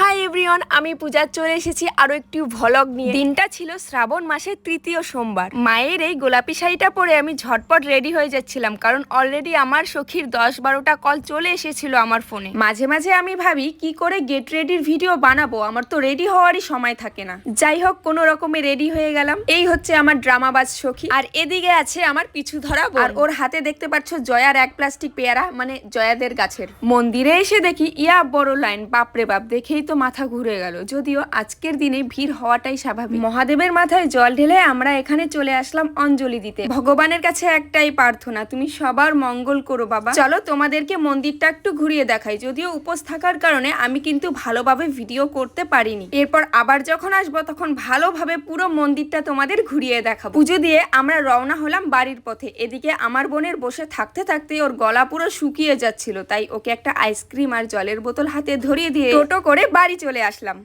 Hi everyone আমি পূজা চলে এসেছি আরও একটি ভলগ নিয়ে। দিনটা ছিল শ্রাবণ মাসের তৃতীয় সোমবার। মায়ের এই গোলাপি শাড়িটা পরে আমি ঝটপট রেডি হয়ে যাচ্ছিলাম কারণ অলরেডি আমার সখীর দশ বারোটা কল চলে এসেছিল আমার ফোনে মাঝে মাঝে আমি ভাবি কি করে গেট রেডির ভিডিও বানাবো? আমার তো রেডি হওয়ারই সময় থাকে না। যাই হোক কোনো রকমে রেডি হয়ে গেলাম। এই হচ্ছে আমার ড্রামাবাজ সখী। আর এদিকে আছে আমার পিছু ধরা আর ওর হাতে দেখতে পাচ্ছ জয়ার এক প্লাস্টিক পেয়ারা মানে জয়াদের গাছের। মন্দিরে এসে দেখি ইয়া বড় লাইন বাপরে বাপ দেখেই তো মাথা ঘুরে গেল। যদিও আজকের দিনে ভিড় হওয়াটাই স্বাভাবিক। মহাদেবের মাথায় জল ঢেলে আমরা এখানে চলে আসলাম অঞ্জলি দিতে। ভগবানের কাছে একটাই প্রার্থনা, তুমি সবার মঙ্গল করো বাবা। চলো তোমাদেরকে মন্দিরটা একটু ঘুরিয়ে দেখাই। যদিও উপোস থাকার কারণে আমি কিন্তু ভালোভাবে ভিডিও করতে পারিনি। এরপর আবার যখন আসব তখন ভালোভাবে পুরো মন্দিরটা তোমাদের ঘুরিয়ে দেখাবো। পুজো দিয়ে আমরা রওনা হলাম বাড়ির পথে। এদিকে আমার বোনের বসে থাকতে থাকতে ওর গলা পুরো শুকিয়ে যাচ্ছিল। তাই ওকে একটা আইসক্রিম আর জলের বোতল হাতে ধরিয়ে দিয়ে টোটো করে বাড়ি চলে আসলাম।